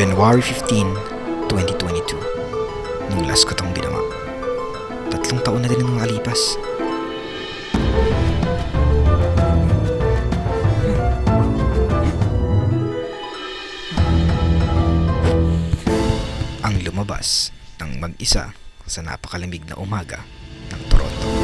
January 15, 2022. Nung last ko tong ginawa. Tatlong taon na din ang makalipas. Ang lumabas ng mag-isa sa napakalamig na umaga ng Toronto.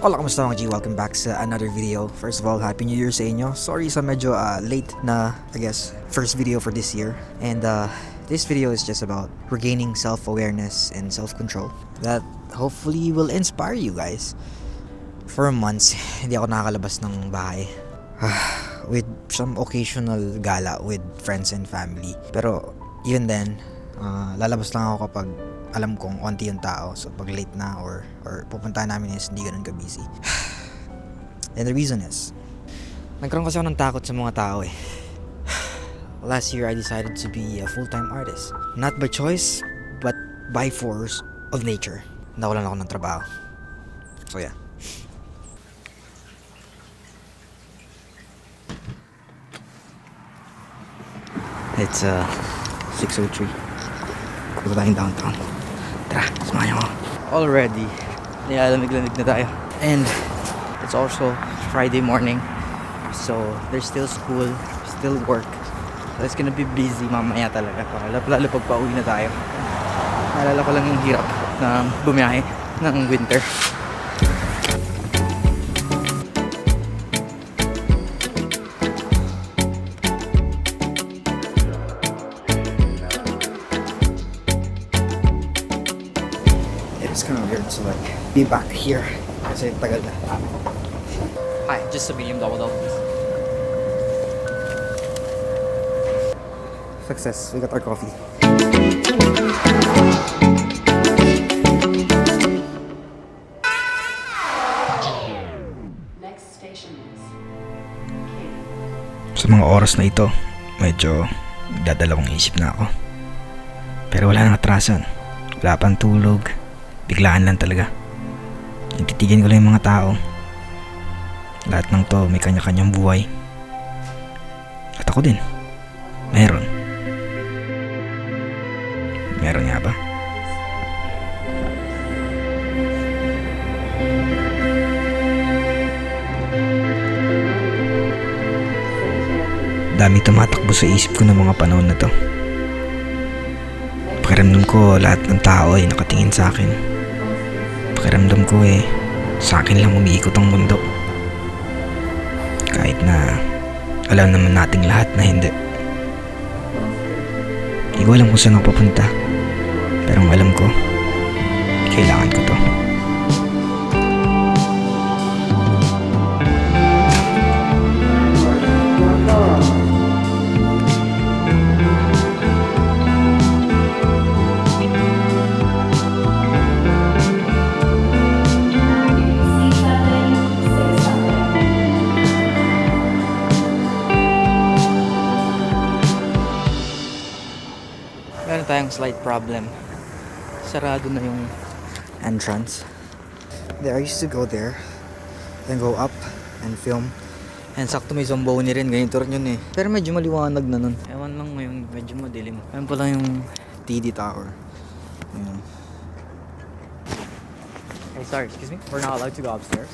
Hola, kamusta mga G? Welcome back sa another video. First of all, Happy New Year sa inyo. Sorry sa medyo uh, late na, I guess, first video for this year. And uh, this video is just about regaining self-awareness and self-control that hopefully will inspire you guys. For months, hindi ako nakakalabas ng bahay. with some occasional gala with friends and family. Pero, even then, uh, lalabas lang ako kapag alam kong onti yung tao. So, pag late na or, or pupunta namin is hindi ganun ka-busy. And the reason is, nagkaroon kasi ako ng takot sa mga tao eh. Last year, I decided to be a full-time artist. Not by choice, but by force of nature. Nawalan ako ng trabaho. So, yeah. It's uh, 6.03. Punta tayong downtown. Tara, samahan niyo ako. Already, nilalamig-lamig na tayo. And it's also Friday morning. So, there's still school, still work. So, it's gonna be busy mamaya talaga. Lalo pag pauwi na tayo. Naalala ko lang yung hirap na bumiyahe ng winter. Be back here. Kasi tagal na. Hi, just a medium double double. please. Success. We got our coffee. Next station is Sa mga oras na ito, medyo dadalawang isip na ako. Pero wala nang atrasan. Wala pang tulog. Biglaan lang talaga. Nagtitigan ko lang yung mga tao. Lahat ng to may kanya-kanyang buhay. At ako din. Meron. Meron nga ba? Dami tumatakbo sa isip ko ng mga panahon na to. Pakiramdam ko lahat ng tao ay nakatingin sa akin. Pakiramdam ko eh, sa akin lang umiikot ang mundo. Kahit na alam naman nating lahat na hindi. Hindi ko alam kung saan ako papunta. Pero alam ko, kailangan ko to. Tayong slight problem. Sarado na yung entrance. There, I used to go there, then go up and film. And sakto may Zamboni rin, ganito rin yun eh. Pero medyo maliwanag na nun. ewan lang ngayon medyo madilim. Ayan pala yung TD Tower. Ayan. Hey, sorry, excuse me. We're not allowed to go upstairs.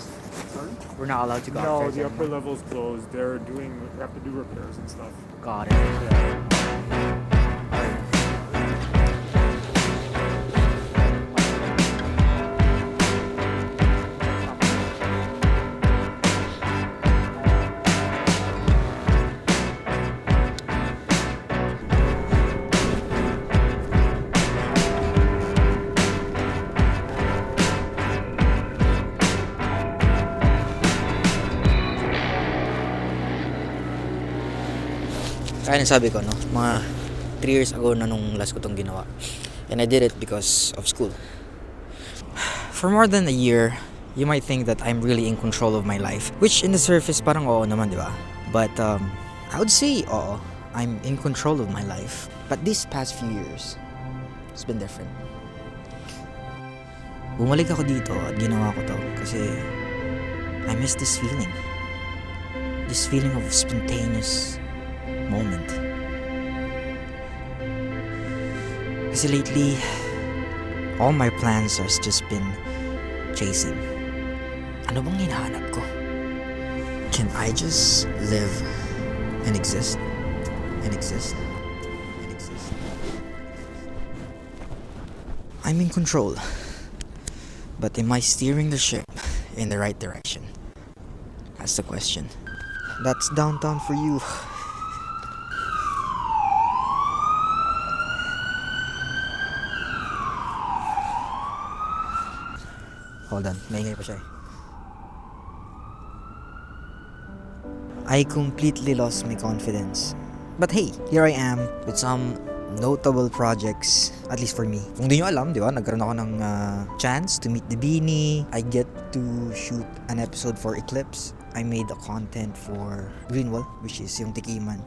Sorry? We're not allowed to go No, upstairs. the upper anymore. level's closed. They're doing, we have to do repairs and stuff. Got it. Alright. Kaya sabi ko, no? Mga 3 years ago na nung last ko tong ginawa. And I did it because of school. For more than a year, you might think that I'm really in control of my life. Which in the surface, parang oo naman, di ba? But um, I would say, oo, I'm in control of my life. But these past few years, it's been different. bumalik ako dito at ginawa ko to kasi I miss this feeling. This feeling of spontaneous moment. Kasi lately, all my plans has just been chasing. Ano bang hinahanap ko? Can I just live and exist? And exist? And exist? I'm in control. But am I steering the ship in the right direction? That's the question. That's downtown for you. Hold on, maingay pa siya eh. I completely lost my confidence. But hey, here I am with some notable projects, at least for me. Kung di nyo alam, di ba, nagkaroon ako ng uh, chance to meet the Beanie. I get to shoot an episode for Eclipse. I made the content for Greenwall, which is yung Tikiman.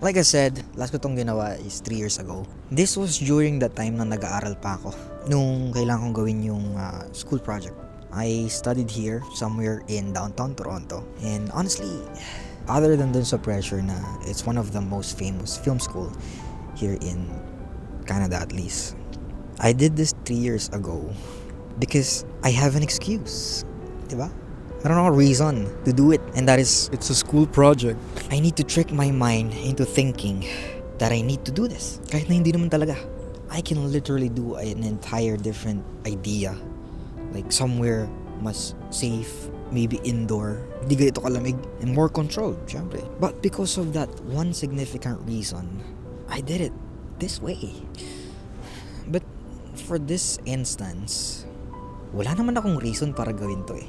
Like I said, last ko tong ginawa is 3 years ago. This was during the time na nag-aaral pa ako. Nung kailangan kong gawin yung uh, school project. I studied here, somewhere in downtown Toronto. And honestly, other than dun sa pressure na it's one of the most famous film school here in Canada at least. I did this 3 years ago because I have an excuse. Diba? Meron ako reason to do it and that is It's a school project. I need to trick my mind into thinking that I need to do this. Kahit na hindi naman talaga. I can literally do an entire different idea. Like somewhere mas safe, maybe indoor, hindi ganito kalamig, and more controlled, syempre. But because of that one significant reason, I did it this way. But for this instance, wala naman akong reason para gawin to eh.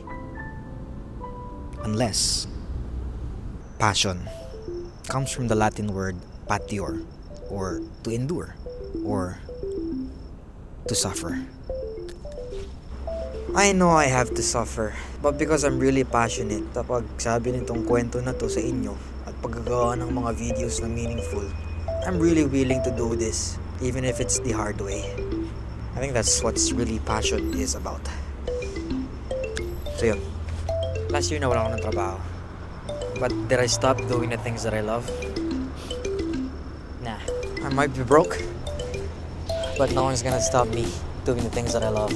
Unless passion comes from the Latin word patior, or to endure, or to suffer. I know I have to suffer, but because I'm really passionate kapag sabi nitong kwento na to sa inyo at paggagawa ng mga videos na meaningful, I'm really willing to do this, even if it's the hard way. I think that's what's really passion is about. So yun, last year na wala ako ng trabaho. But did I stop doing the things that I love? Nah. I might be broke, but no one's gonna stop me doing the things that I love.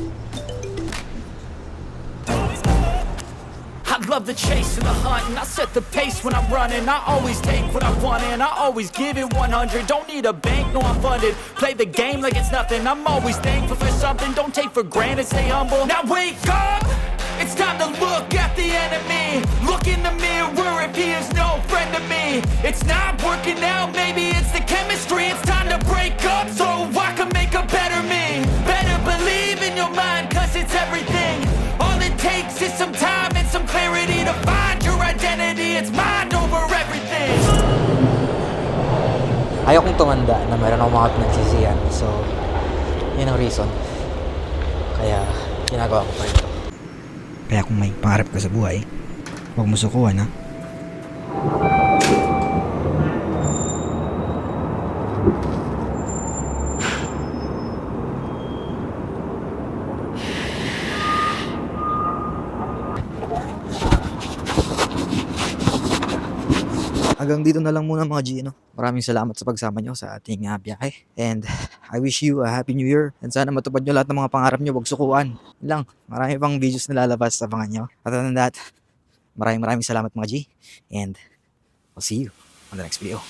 I love the chase and the hunt, and I set the pace when I'm running. I always take what I want, and I always give it 100. Don't need a bank, no, I'm funded. Play the game like it's nothing. I'm always thankful for something. Don't take for granted, stay humble. Now wake up! It's time to look at the enemy. Look in the mirror if he is no friend to me. It's not working out, maybe it's the chemistry. It's time to break up so I can make a better me. Better believe in your mind, cause it's everything. All it takes is some time and some clarity to find your identity. It's mind over everything. Ayokong tumanda na meron akong mga pinagsisihan. So, yun ang reason. Kaya, ginagawa ko pa ito. Kaya kung may pangarap ka sa buhay, huwag mo sukuhan ha. Hanggang dito na lang muna mga Gino. Maraming salamat sa pagsama nyo sa ating uh, biyahe. And I wish you a happy new year. And sana matupad nyo lahat ng mga pangarap nyo. Huwag sukuan. Lang. Marami pang videos na lalabas sa mga nyo. Other than that, maraming maraming salamat mga G. And I'll see you on the next video.